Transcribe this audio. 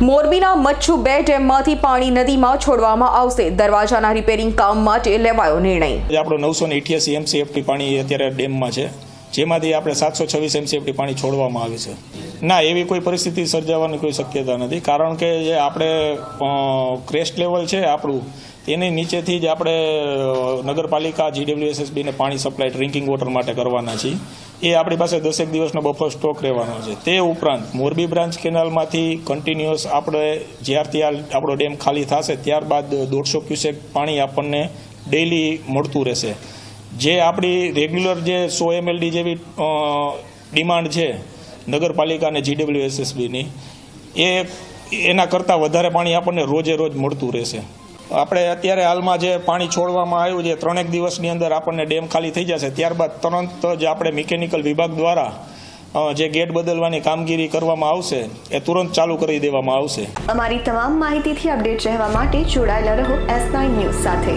મોરબીના મચ્છુ બે ડેમમાંથી પાણી નદીમાં છોડવામાં આવશે. દરવાજાના રિપેરિંગ કામ માટે લેવાયો નિર્ણય. આપણો નવસો ને એમસીએફટી પાણી અત્યારે ડેમમાં છે. જેમાંથી આપણે સાતસો છવ્વીસ એમસીએફટી પાણી છોડવામાં આવે છે. ના, એવી કોઈ પરિસ્થિતિ સર્જાવાની કોઈ શક્યતા નથી. કારણ કે જે આપણે ક્રેસ્ટ લેવલ છે આપણું, તેની નીચેથી જ આપણે નગરપાલિકા જીડબ્લ્યુએસએસબીને પાણી સપ્લાય, ડ્રિંકિંગ વોટર માટે કરવાના છીએ. એ આપણી પાસે દસેક દિવસનો બફર સ્ટોક રહેવાનો છે. તે ઉપરાંત મોરબી બ્રાન્ચ કેનાલમાંથી કન્ટિન્યુઅસ આપણે જ્યારથી આ આપણો ડેમ ખાલી થશે, ત્યારબાદ દોઢસો ક્યુસેક પાણી આપણને ડેઇલી મળતું રહેશે. જે આપણી રેગ્યુલર જે સો એમએલડી જેવી ડિમાન્ડ છે, નગરપાલિકા અને જીડબ્લ્યુએસએસબીની એ એના કરતાં વધારે પાણી આપણને રોજે રોજ મળતું રહેશે. આપણે અત્યારે હાલમાં જે પાણી છોડવામાં આવ્યું છે, ત્રણેક દિવસની અંદર આપણને ડેમ ખાલી થઈ જશે. ત્યારબાદ તરત જ આપણે મિકેનિકલ વિભાગ દ્વારા જે ગેટ બદલવાની કામગીરી કરવામાં આવશે, એ તુરંત ચાલુ કરી દેવામાં આવશે. અમારી તમામ માહિતીથી અપડેટ રહેવા માટે જોડાયેલા રહો એસ ન્યૂઝ સાથે.